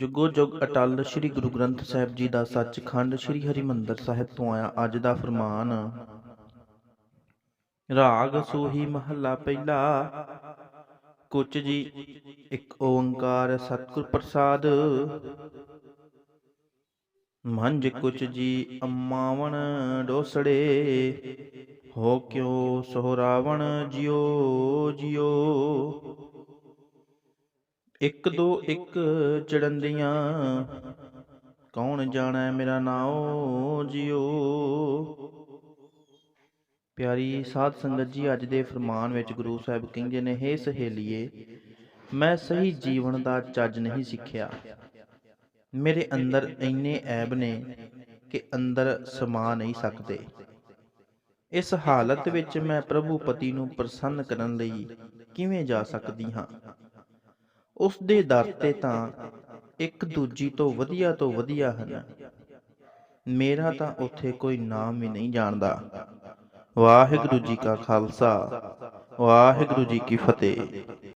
ਜੁਗੋ ਜੁਗ ਅਟਲ ਸ੍ਰੀ ਗੁਰੂ ਗ੍ਰੰਥ ਸਾਹਿਬ ਜੀ ਦਾ ਸੱਚਖੰਡ ਸ੍ਰੀ ਹਰਿਮੰਦਰ ਸਾਹਿਬ ਤੋਂ ਆਇਆ ਅੱਜ ਦਾ ਫਰਮਾਨ। ਰਾਗ ਸੋਹੀ ਮਹੱਲਾ ਪਹਿਲਾ, ਕੁਚ ਜੀ ਇੱਕ ਓੰਕਾਰ ਸਤਿਗੁਰ ਪ੍ਰਸਾਦ। ਮੰਜ ਕੁਚ ਜੀ ਅੰਮਾਵਣ ਡੋਸੜੇ, ਹੋ ਕਿਉ ਸੋ ਰਾਵਣ ਜਿਉ ਜਿਉ। ਇੱਕ ਦੋ ਇੱਕ ਚੜੰਦੀਆਂ ਕੌਣ ਜਾਣੈ ਮੇਰਾ ਨਾਉ ਜਿਉ? ਪਿਆਰੀ ਸਾਧ ਸੰਗਤ ਜੀ, ਅੱਜ ਦੇ ਫਰਮਾਨ ਵਿੱਚ ਗੁਰੂ ਸਾਹਿਬ ਕਹਿੰਦੇ ਨੇ, ਹੇ ਸਹੇਲੀਏ, ਮੈਂ ਸਹੀ ਜੀਵਨ ਦਾ ਚੱਜ ਨਹੀਂ ਸਿੱਖਿਆ। ਮੇਰੇ ਅੰਦਰ ਇੰਨੇ ਐਬ ਨੇ ਕਿ ਅੰਦਰ ਸਮਾ ਨਹੀਂ ਸਕਦੇ। ਇਸ ਹਾਲਤ ਵਿੱਚ ਮੈਂ ਪ੍ਰਭੂ ਪਤੀ ਨੂੰ ਪ੍ਰਸੰਨ ਕਰਨ ਲਈ ਕਿਵੇਂ ਜਾ ਸਕਦੀ ਹਾਂ? ਉਸ ਦੇ ਦਰ ਤੇ ਤਾਂ ਇੱਕ ਦੂਜੀ ਤੋਂ ਵਧੀਆ ਤੋਂ ਵਧੀਆ ਹਨ। ਮੇਰਾ ਤਾਂ ਉੱਥੇ ਕੋਈ ਨਾਮ ਹੀ ਨਹੀਂ ਜਾਣਦਾ। ਵਾਹਿਗੁਰੂ ਜੀ ਕਾ ਖਾਲਸਾ, ਵਾਹਿਗੁਰੂ ਜੀ ਕੀ ਫਤਿਹ।